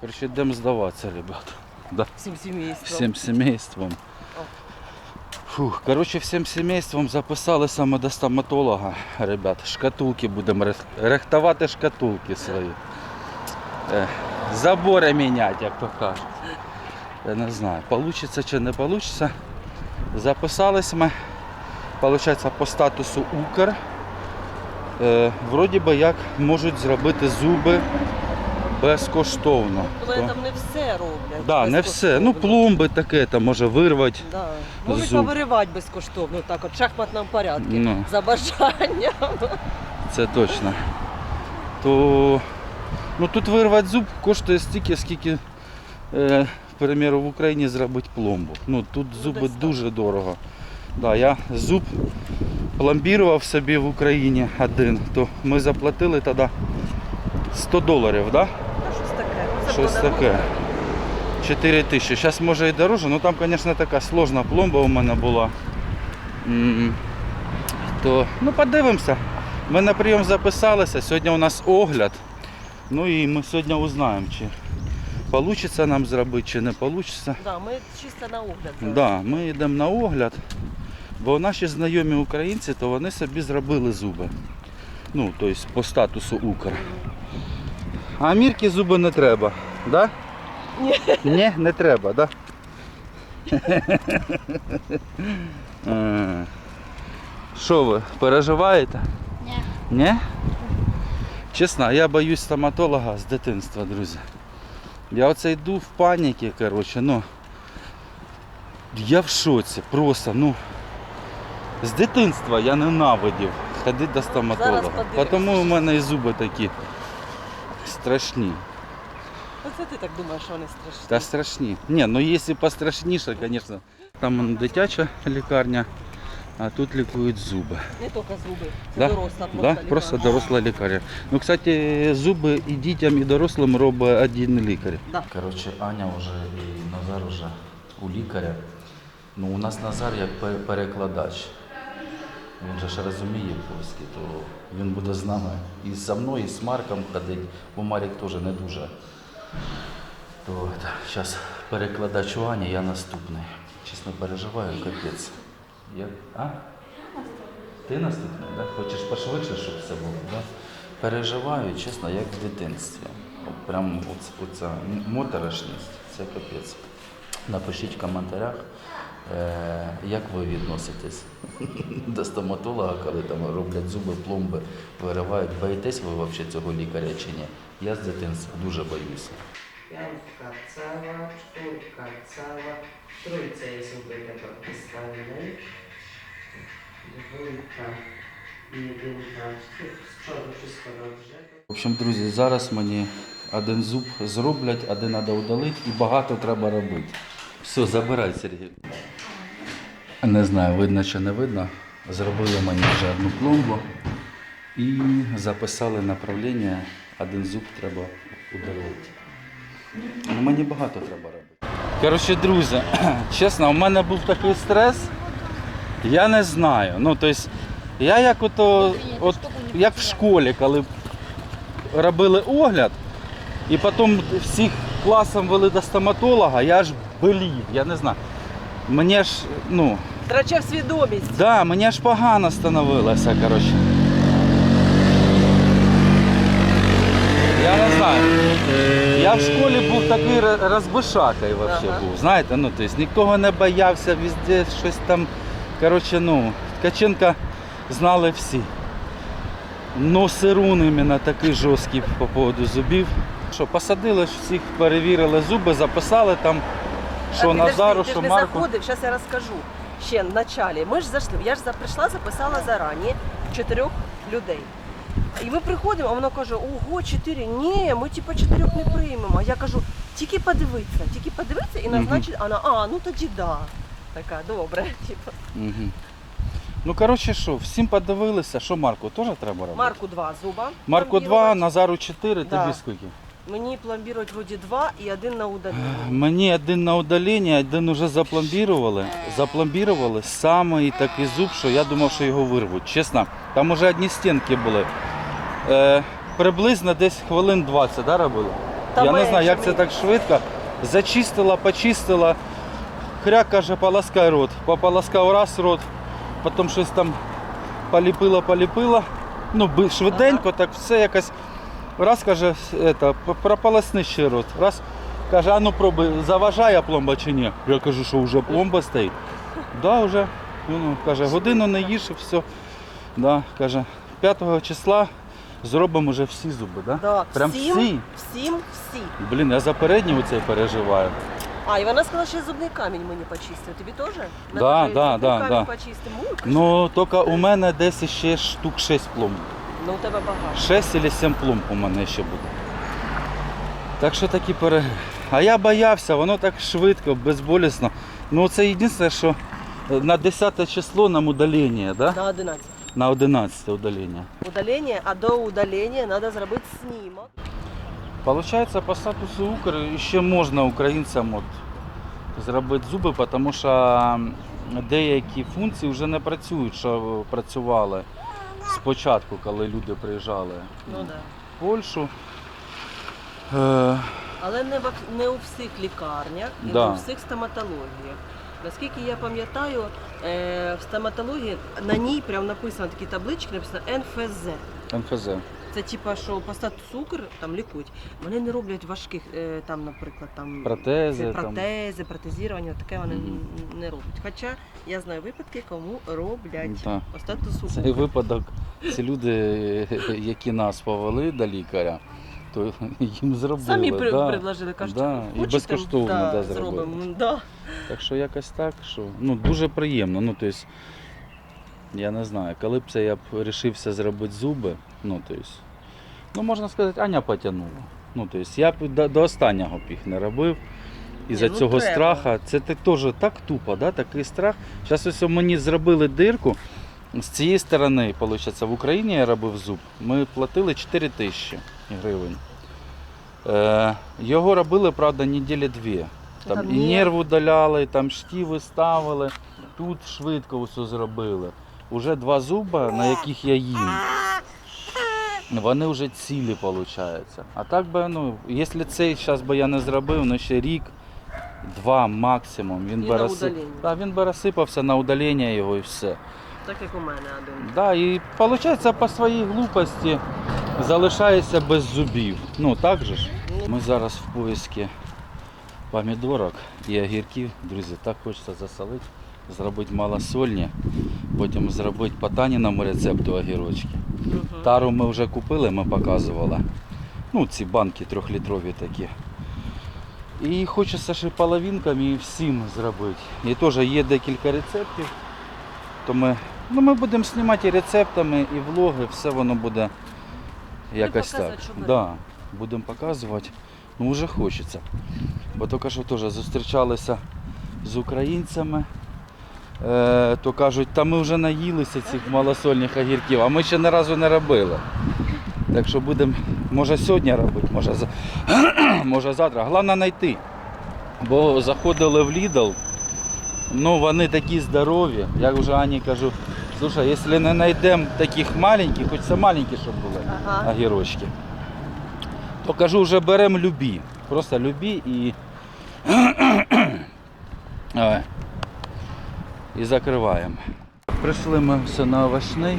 Короче, йдемо здаватися, ребята. Да. Всім сімейством. Всім сімейством. Фух, короче, всім сімейством записалися ми до стоматолога, ребят. Шкатулки будемо рех- рихтувати шкатулки свої. Е, забори міняти, як то кажуть. Я не знаю, получиться чи не получиться. Записались ми, получається, по статусу Укр. Е, вроді би як можуть зробити зуби безкоштовно. Але там не все роблять. Да, не все. Ну, безкоштовно. пломби таке, там може вирвати. Да. Можуть Зуб. повиривати безкоштовно, так от в шахматному порядку. Ну. За бажанням. Це точно. То ну, тут вирвати зуб коштує стільки, скільки, е, к примеру, в Україні зробити пломбу. Ну, тут зуби десь так. дуже дорого. Да, я зуб пломбірував собі в Україні один, то ми заплатили тоді 100 доларів, да? Щось таке. Це Щось подарунок. таке. 4 тисячі. Зараз може і дороже, ну там, звісно, така сложна пломба у мене була. То, ну, подивимося. Ми на прийом записалися, сьогодні у нас огляд. Ну і ми сьогодні узнаємо, чи вийде нам зробити, чи не вийде. Да, ми чисто на огляд. Да, ми йдемо на огляд, бо наші знайомі українці, то вони собі зробили зуби. Ну, тобто по статусу Укр. А Мірки зуби не треба, да? Ні. Ні, не треба, да? Е, Що ви, переживаєте? Ні. Ні? Чесно, я боюсь стоматолога з дитинства, друзі. Я оце йду в паніки, коротше, ну. Я в шоці, просто, ну. З дитинства я ненавидів ходити до стоматолога. Тому у мене і зуби такі страшні. Оце ти так думаєш, що вони страшні. Та страшні. Ні, ну якщо пострашніше, звісно. Там дитяча лікарня, а тут лікують зуби. Не тільки зуби, це Да? доросла просто Да? лікарня. Просто доросла лікарня. Ну, кстати, зуби і дітям, і дорослим робить один лікар. Да. Коротше, Аня вже і Назар вже у лікаря. Ну, у нас Назар як перекладач. Він же ж розуміє польський, то він буде з нами і за мною, і з Марком ходить, бо Марік теж не дуже. То зараз перекладач у Ані, я наступний. Чесно переживаю, капець. Я... А? Ти наступний, да? Хочеш пошвидше, щоб все було, да? Переживаю, чесно, як в дитинстві. От Прям оц- оця моторошність, це капець. Напишіть в коментарях, е, як ви відноситесь до стоматолога, коли там роблять зуби, пломби, виривають. Боїтесь ви взагалі цього лікаря чи ні? Я з дитинства дуже боюся. Пятка цела, czwórka cała, w trójce jest ukryte podpisane, dwójka, jedynka, z przodu. В общем, друзі, зараз мені один зуб зроблять, один треба удалити і багато треба робити. Все, забирай, Сергій. Не знаю, видно чи не видно. Зробили мені вже одну пломбу і записали направлення, один зуб треба удалити. Ну, мені багато треба робити. Коротше, друзі, чесно, у мене був такий стрес, я не знаю. Ну, тобто, я як ото, от, як в школі, коли робили огляд, і потім всіх класом вели до стоматолога, я аж болів, я не знаю. Мені ж, ну, Втрачав свідомість. да, мені аж погано становилося, коротше. Я не знаю. Я в школі був такий ро- розбишакой вообще Ага. був. Знаєте, ну тобто нікого не боявся, везде щось там. Коротше, ну, Ткаченка знали всі. Носирун іменно такий жорсткий по поводу зубів. Що посадили всіх, перевірили зуби, записали там, що Назару, ти що Марку. заходив, зараз я розкажу. Ще в началі. Ми ж зайшли, я ж прийшла, записала зарані чотирьох людей. І ми приходимо, а воно каже, ого, чотири. Ні, ми типу чотирьох не приймемо. А я кажу, тільки подивитися, тільки подивитися і назначить. А вона, а, ну тоді да. Така, добре. Типу. Угу. Ну, коротше, що, всім подивилися, що Марку теж треба робити? Марку два зуба. Марку 2. Назару 4, Да. тобі скільки? Мені пломбірують вроді два і один на удалення. Мені один на удалення, один вже запломбірували. Запломбірували самий такий зуб, що я думав, що його вирвуть. Чесно, там уже одні стінки були. Е, приблизно десь хвилин 20 да, робили? Та Я не знаю, як менше це так швидко. Зачистила, почистила. Хряк каже, полоскай рот. Пополоскав раз рот, потім щось там поліпила, поліпила. Ну, би- швиденько, так все якось. Раз каже, это, прополосни ще рот. Раз каже, а ну пробуй, заважає пломба чи ні? Я кажу, що вже пломба стоїть. Да, вже. Ну, каже, годину не їж і все. Да, каже, 5 числа зробимо вже всі зуби, да? Да. Прям всім, всі. всім, всі. Блін, я за передній оцей переживаю. А, і вона сказала, що зубний камінь мені почистив. Тобі теж? Да, да, да, да. Ну, Ну, тільки у мене десь ще штук 6 пломб. Ну, у тебе багато. 6 або 7 пломб у мене ще буде. Так що такі пере... А я боявся, воно так швидко, безболісно. Ну це єдине, що на 10 число нам удалення, да? На 11. На 11 удалення. Удалення, а до удалення треба зробити снімок. Получається, по статусу Укр ще можна українцям от зробити зуби, тому що деякі функції вже не працюють, що працювали спочатку, коли люди приїжджали Ну, да. в Польщу. Е, Але не, в, не у всіх лікарнях і Да. не у всіх стоматологіях. Наскільки я пам'ятаю, е, в стоматології на ній прямо написано такі таблички, написано НФЗ. НФЗ. Це типа, що по статусу там лікують. Вони не роблять важких, е, там, наприклад, там Протези, ці там. протези, протезування, таке вони Мгм. н- не роблять. Хоча я знаю випадки, кому роблять Так. по статусу Цей випадок, ці люди, які нас повели до лікаря, то їм зробили. Самі при, да. предложили, кажуть, Да, і хочете, безкоштовно, да, да, зробили. зробимо. Да. Так що якось так, що ну дуже приємно. Ну, тобто, я не знаю, коли б це я б вирішився зробити зуби, ну тобто, ну можна сказати, Аня потягнула. Ну, тобто, я б до, до останнього б їх не робив. Із-за ну, цього треба. страха, це те- теж так тупо, да? такий страх. Зараз ось мені зробили дирку. З цієї сторони, виходить, в Україні я робив зуб. Ми платили 4 тисячі гривень. Е, його робили, правда, неділі дві. Там, Там і нерв удаляли, там штіви ставили, тут швидко все зробили. Уже два зуба, на яких я їм. Вони вже цілі, виходить. А так би, ну, якщо цей зараз би я не зробив, ну ще рік, два максимум. Він І би на розсип-. Да, він би розсипався на удалення його і все. Так як у мене один. Да, і виходить, по своїй глупості залишаєшся без зубів. Ну так же ж. Ми зараз в поискі помідорок і огірків. Друзі, так хочеться засолити, зробити малосольні, потім зробити по Таніному рецепту огірочки. Мгм. Тару ми вже купили, ми показували. Ну, ці банки трьохлітрові такі. І хочеться ще половинками і всім зробити. І теж є декілька рецептів. То ми, ну, ми будемо знімати і рецептами, і влоги, все воно буде якось так. Да, будемо показувати. Ну вже хочеться. Бо тільки що теж зустрічалися з українцями. Е, то кажуть, та ми вже наїлися цих малосольних огірків, а ми ще ні разу не робили. Так що будемо, може сьогодні робити, може, за- може завтра. Головне знайти. Бо заходили в Lidl, ну вони такі здорові. Я вже Ані кажу, слушай, якщо не знайдемо таких маленьких, хоч це маленькі, щоб були Ага. огірочки, то кажу, вже беремо любі. Просто любі і. Ой. І закриваємо. Прийшли ми все на овочний.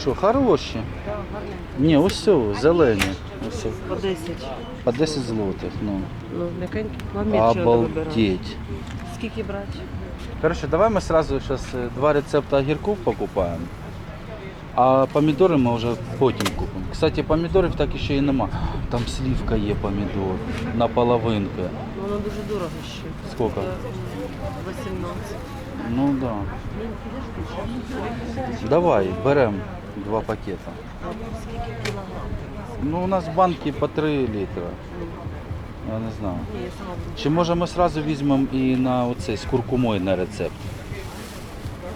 Що, хороші? Ні, ось все, зелені. Ось. По 10. По 10 злотих. Ну. Ну, м'якенькі. Обалдеть. Скільки брати? Коротше, давай ми одразу два рецепти огірків покупаем. А помідори ми вже потім купимо. Кстати, помідорів так ще і нема. Там слівка є помідор на половинки. Воно дуже дорого ще. Скільки? Е, 18. Ну да. Давай, беремо два пакета. Скільки кілограм? Ну, у нас банки по 3 літра. Я не знаю. Чи може ми сразу візьмемо і на оцей з куркумою на рецепт?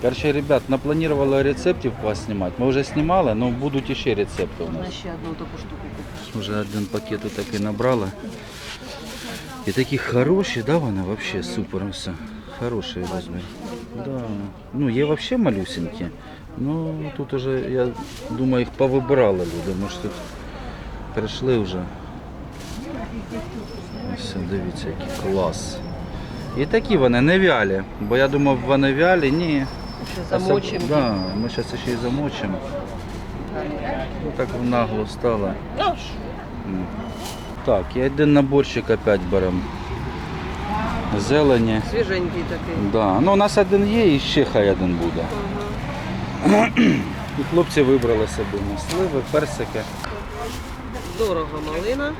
Короче, ребят, напланували рецептів поснімати. Ми вже знімали, але будуть ще рецепти у Можна нас. ще одну таку штуку купити. Уже один пакет набрали. І такі хороші, да, вони вообще супер все. Хороші розмір. Да. Ну, є вообще малюсенькі. Ну, тут уже, я думаю, їх повибирали люди. Може тут прийшли вже Ось, дивіться, який клас. І такі вони не вялі, бо я думав, вони вялі, ні. Ще замочимо. Да, ми зараз ще й замочимо. Ну, так нагло стало. Ну. М. Так, і один наборчик опять беремо. Зелені. Свіженький такий. Да. Ну, у нас один є і ще хай один буде. І хлопці вибрали собі на сливи, персики. Дорого малина.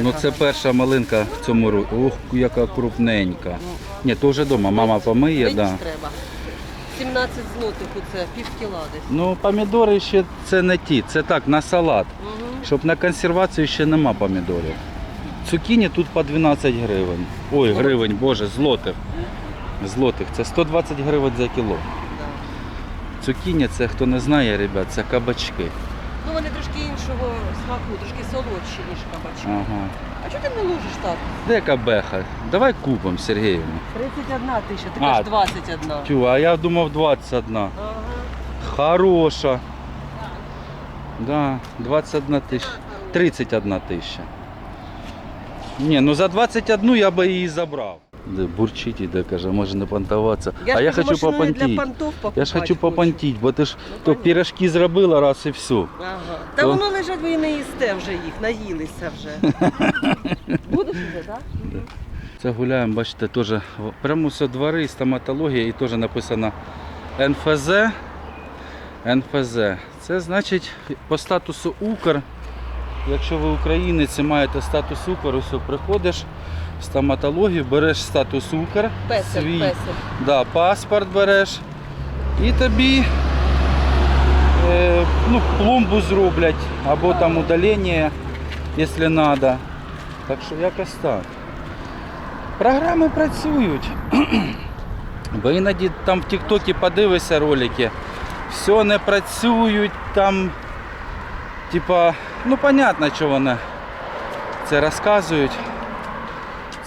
Ну це перша малинка в цьому році. Ох, яка крупненька. Ні, то вже вдома мама помиє, Менше да. треба. 17 злотих оце, пів кіла десь. Ну, помідори ще це не ті, це так, на салат. Угу. Щоб на консервацію ще нема помідорів. Цукіні тут по 12 гривень. Ой, гривень, боже, злотих. Злотих. Це 120 гривень за кіло. Да. Цукіні це, хто не знає, ребят, це кабачки. Ну вони трошки іншого смаку, трошки солодші, ніж кабачки. Ага. А чого ти не ложиш так? Де кабеха? Давай купимо, Сергіївна. 31 тисяча, ти А. кажеш 21. Тю, а я думав 21. Ага. Хороша. Да, 21 тисяча. 31 тисяча. Ні, ну за 21 я би її забрав. Де бурчить іде, каже, може не понтуватися. Я а ж я кажу, хочу попонтіть. покупати Я ж хочу попонтіть, бо ти ж то пірожки зробила раз і все. Ага. Та То- воно лежать, ви не їсте вже їх, наїлися вже. Будеш вже, так? Це гуляємо, бачите, теж прямо все двори, стоматологія і теж написано НФЗ. НФЗ. Це значить по статусу Укр. Якщо ви українець і маєте статус Укр, ось приходиш стоматологію, береш статус Укр, Песель, свій песель. да, паспорт береш і тобі е, ну, пломбу зроблять або там удалення, якщо треба. Так що якось так. Програми працюють. Бо іноді там в Тіктокі подивишся ролики, все не працюють, там, типа, ну понятно, що вони це розказують.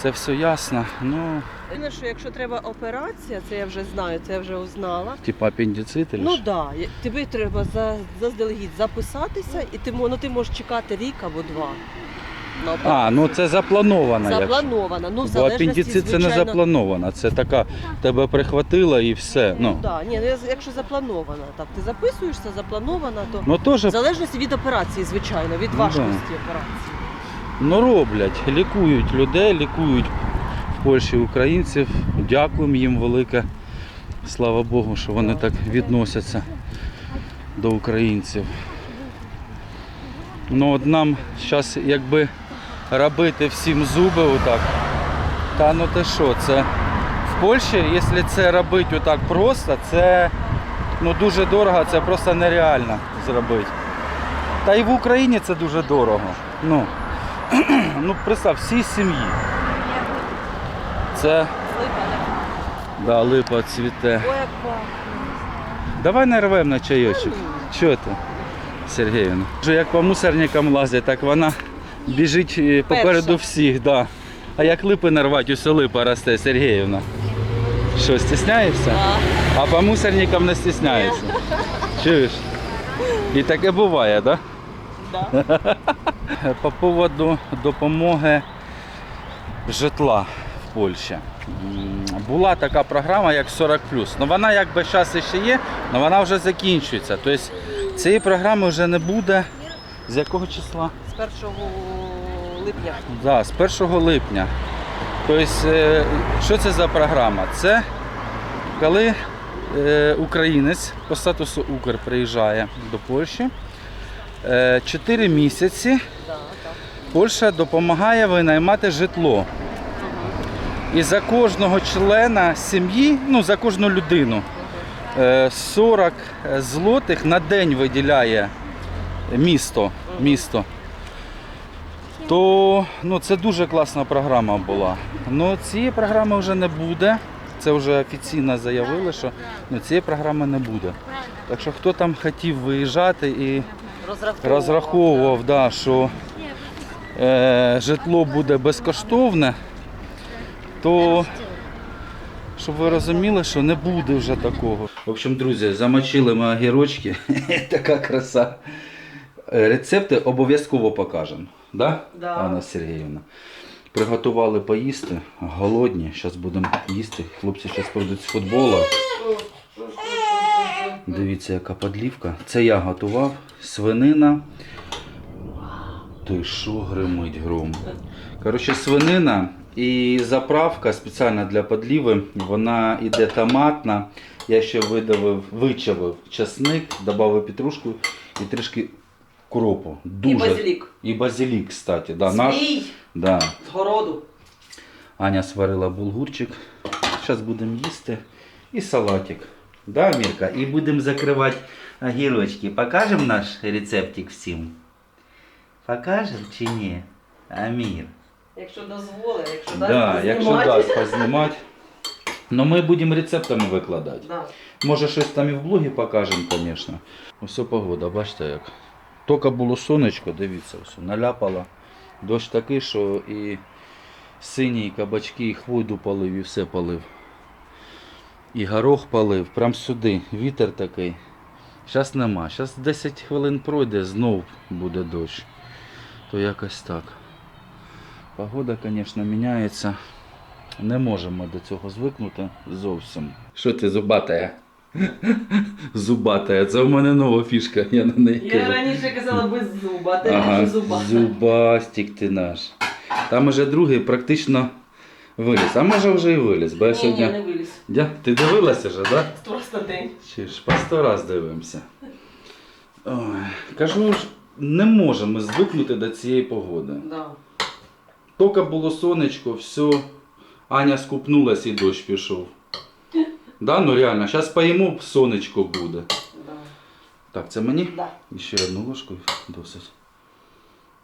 Це все ясно. Ну, Єдине, що якщо треба операція, це я вже знаю, це я вже узнала. типа апендицит Ну що? так, да, тобі треба за, заздалегідь записатися, і ти, мо- ну, ти можеш чекати рік або два. на операцію. А, ну це заплановано. якщо. Заплановано. Ну, в Бо залежності, апендицит це не звичайно... заплановано. Це така, тебе прихватило і все. Ну, Ну, да. Ні, ну, якщо заплановано, так, ти записуєшся, заплановано, то ну теж в залежності від операції, звичайно, від Ну, важкості операції. Ну роблять, лікують людей, лікують в Польщі українців. Дякуємо їм велике. Слава Богу, що вони так відносяться до українців. Ну от нам зараз якби робити всім зуби отак. Та ну ти що, це в Польщі, якщо це робити отак просто, це ну, дуже дорого, це просто нереально зробити. Та і в Україні це дуже дорого. Ну, ну представ, всій сім'ї. Це да, липа цвіте. Ой, як. Давай нарвемо на чайочок. Що ти, Сергіївна? Як по мусорникам лазять, так вона біжить е, попереду всіх. Да. А як липи нарвати, усе липа росте, Сергіївна. Що, стісняєшся? Да. А по мусорникам не стісняєшся. Чуєш? І таке буває, так? Да? Да. По поводу допомоги житла в Польщі. Була така програма, як 40 Ну вона якби зараз ще є, але вона вже закінчується. Тобто цієї програми вже не буде. З якого числа? З 1 липня. Да, з 1 липня. Тобто, е, що це за програма? Це коли е, українець по статусу Укр приїжджає до Польщі. 4 місяці Польща допомагає винаймати житло. І за кожного члена сім'ї, ну за кожну людину, е, 40 злотих на день виділяє місто. місто. То ну, це дуже класна програма була. Ну цієї програми вже не буде. Це вже офіційно заявили, що ну, цієї програми не буде. Так що хто там хотів виїжджати і Розраховував. розраховував, да, що е, житло буде безкоштовне, то щоб ви розуміли, що не буде вже такого. В общем, друзі, замочили ми огірочки. така краса. Е, Рецепти обов'язково покажемо. Да? Да. Анна Сергіївна. Приготували поїсти, голодні. Зараз будемо їсти. Хлопці зараз прийдуть з футболу. Дивіться, яка подлівка. Це я готував. Свинина. Ти що гримить гром? Коротше, свинина і заправка спеціально для подліви. Вона іде томатна. Я ще видавив, вичавив часник, додав петрушку і трішки кропу. Дуже. І базилік. І базилік, кстати. Да, наш, да. з городу. Аня сварила булгурчик. Зараз будемо їсти. І салатик. Да, Мірка? І будемо закривати огірочки. Покажемо наш рецептик всім? Покажемо чи ні? Амір. Якщо дозволить, якщо Да, дасть якщо дасть познімати. Ну ми будемо рецептами викладати. Да. Може щось там і в блогі покажемо, звісно. Ось погода, бачите як. Тільки було сонечко, дивіться, все, наляпало. Дощ такий, що і сині, і кабачки, і хвойду палив, і все палив. І горох палив, прям сюди. Вітер такий. Зараз нема. Зараз 10 хвилин пройде, знов буде дощ. То якось так. Погода, звісно, міняється. Не можемо до цього звикнути зовсім. Що ти зубатая? Зубатая. Це в мене нова фішка. Я на неї Я кажу. раніше казала без зуба, а ти Ага, ага, зуба. зубастик ти наш. Там уже другий практично виліз. А може вже і виліз, бо я Ні, сьогодні. ні, не виліз. Я... Ти дивилася вже, так? Да? Просто день. Чи ж по сто раз дивимося. Ой, кажу ж, не можемо звикнути до цієї погоди. Да. Тільки було сонечко, все. Аня скупнулась і дощ пішов. Да, ну реально, зараз поїмо, сонечко буде. Да. Так, це мені? Да. І ще одну ложку досить.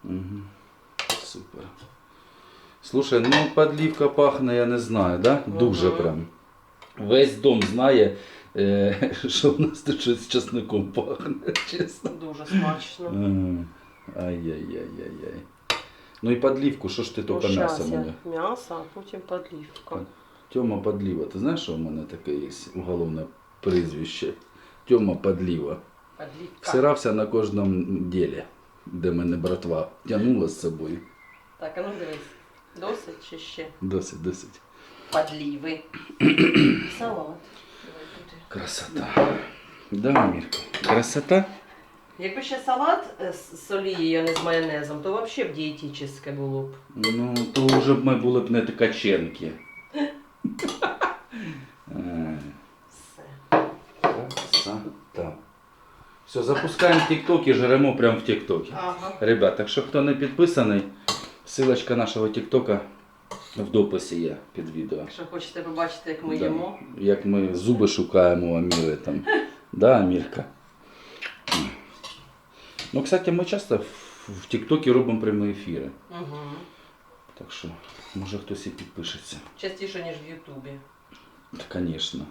Угу. Супер. Слушай, ну подливка пахне, я не знаю, да? Дуже Мгм. прям. Весь дом знає, е, що в нас тут щось з часником пахне, чесно. Дуже смачно. М, Ай-яй-яй-яй-яй. Ну і подливку, що ж ти Ну, тільки щас м'ясо я мене? М'ясо, а потім подливка. Тьома Подліва. Ти знаєш, що в мене таке є уголовне прізвище? Тьома Подліва. Подливка. Всирався на кожному ділі, де мене братва тягнула з собою. Так, а ну дивись. Досить чи ще? Досить, досить. Подліви. Салат. Красота. Да, Мірка. Красота? Якби ще салат е, з з олією, а не з майонезом, то взагалі б дієтичне було б. Ну, то вже б ми були б не ткаченки. Е, Все. Красота. Все, запускаємо TikTok і жеремо прямо в TikTok. Ага. Ребят, якщо хто не підписаний, ссылочка нашого TikTok в дописі є під відео. Якщо хочете побачити, як ми Да. їмо. Як ми зуби шукаємо у Аміри там. Да, Амірка? Ну, кстати, ми часто в- Тіктокі робимо прямі ефіри. Угу. Так що, може хтось і підпишеться. Частіше, ніж в Ютубі. Та, звісно.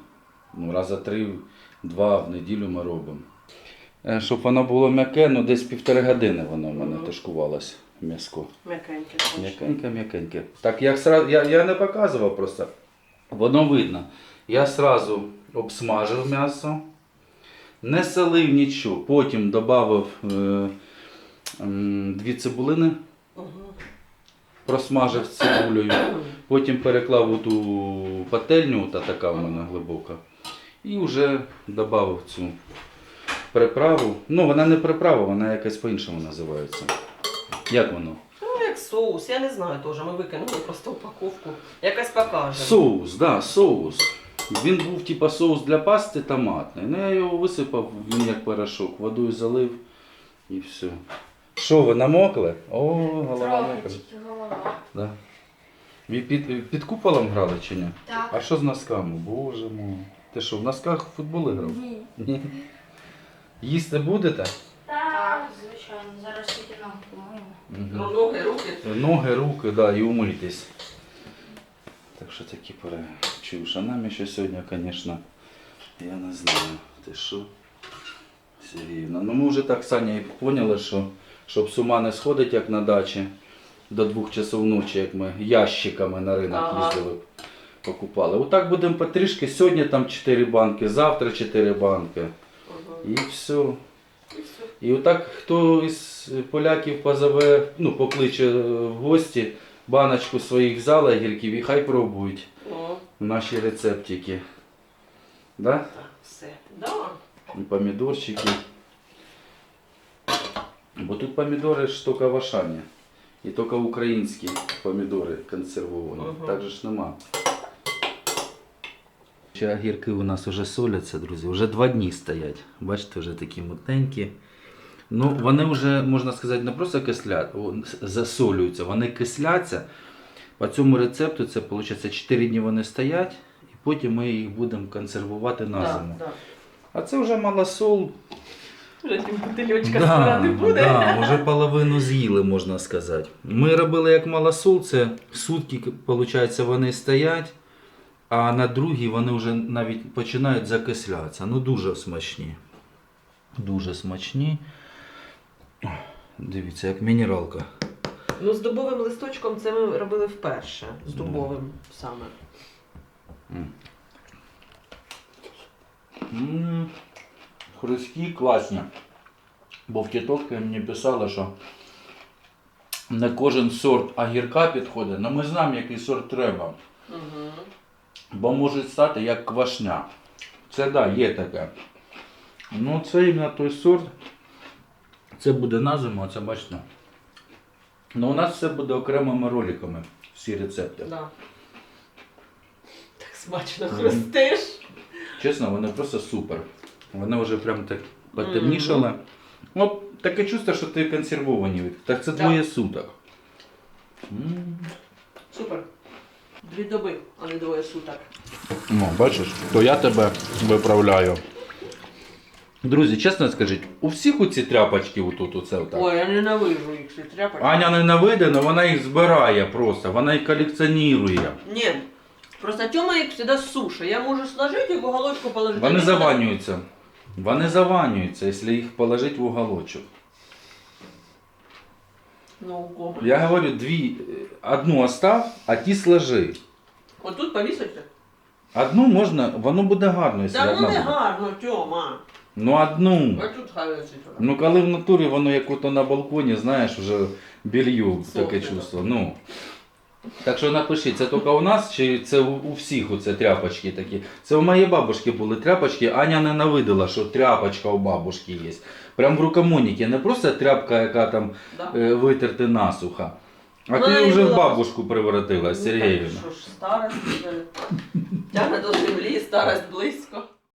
Ну, раза три-два в неділю ми робимо. Е, Щоб воно було м'яке, ну десь півтори години воно в мене Мгм. тушкувалось м'яско. М'якеньке. М'якеньке, м'якеньке. Так як сразу, я, я не показував просто. Воно видно. Я сразу обсмажив м'ясо, не солив нічого. Потім додав е, м, дві цибулини, Угу. просмажив цибулею. Потім переклав у ту пательню, та така в мене глибока. І вже додав цю приправу. Ну, вона не приправа, вона якась по-іншому називається. Як воно? Ну, як соус, я не знаю теж. Ми викинули просто упаковку. Якась покаже. Соус, да, соус. Він був типа соус для пасти томатний. Ну я його висипав, він як порошок, водою залив і все. Що, ви намокли? О, голова мокра. голова. Да. Ви під, під куполом грали чи ні? Так. А що з носками? Боже мой. Ти що, в носках в футбол грав? Ні. Ні. Їсти будете? Так, звичайно. Зараз тільки ноги помиємо. Ну, ноги, руки. Ноги, руки, да, і умийтесь. Так що такі перечуєш. А нам ще сьогодні, звісно, я не знаю, ти що. Сергіївна. Ну ми вже так Саня і поняли, що щоб з ума не сходить, як на дачі, до двох часов ночі, як ми ящиками на ринок Ага. їздили, покупали. Отак будемо потрішки. Сьогодні там 4 банки, завтра 4 банки. Угу. І все. І отак хто із поляків позове, ну, покличе в гості, баночку своїх взяла гірків і хай пробують О, наші рецептики. Да? так, все. Да. І помідорчики. Бо тут помідори ж тільки в Ашані. І тільки українські помідори консервовані. Ага. Так же ж нема. Ще огірки у нас вже соляться, друзі. Вже два дні стоять. Бачите, вже такі мутненькі. Ну, вони вже, можна сказати, не просто кислять, о, засолюються, вони кисляться. По цьому рецепту це виходить 4 дні вони стоять, і потім ми їх будемо консервувати на зиму. да. А це вже малосол. Вже тим бутильочка Да, не буде. да, вже половину з'їли, можна сказати. Ми робили як малосол, це сутки, виходить, вони стоять, а на другій вони вже навіть починають закислятися. Ну дуже смачні. Дуже смачні. О, Дивіться, як мінералка. Ну, з дубовим листочком це ми робили вперше. З дубовим саме. М, Хрусткі класні. Бо в тітовки мені писали, що не кожен сорт огірка підходить, але ми знаємо, який сорт треба. Угу. Бо може стати як квашня. Це да, є таке. Ну це іменно той сорт. Це буде на зиму, а це бачите. Ну у нас все буде окремими роликами, всі рецепти. Да. Так смачно хрустиш. Чесно, вони просто супер. Вони вже прям так потемнішали. Ну, таке чувство, що ти консервовані. Так це Да. двоє суток. М. Супер. Дві доби, а не двоє суток. Ну, бачиш, то я тебе виправляю. Друзі, чесно скажіть, у всіх оці тряпочки отут, оце отак. Ой, я ненавижу їх, ці тряпочки. Аня ненавиде, але вона їх збирає просто, вона їх колекціонує. Ні. Просто Тьома їх завжди сушить. Я можу сложити і в уголочку положити. Вони Він заванюються. Вони заванюються, якщо їх положити в уголочок. Ну, у кого? Я говорю, дві, одну остав, а ті сложи. Отут повісити? Одну можна, воно буде гарно, якщо Та ну одна не буде. гарно, Тьома. Ну одну. А тут хай. Ну коли в натурі воно як ото на балконі, знаєш, вже білью таке Сохне, чувство. Ну. Так що напишіть, це тільки у нас чи це у, у всіх оце тряпочки такі? Це у моєї бабушки були тряпочки, Аня ненавидила, що тряпочка у бабушки є. Прям в рукомойнике, не просто тряпка, яка там Да. е, витерти насухо. А ти вже в бабушку превратилась, Ну, Сергіївна. Що ж, старость вже. Тягне до землі, старость близько.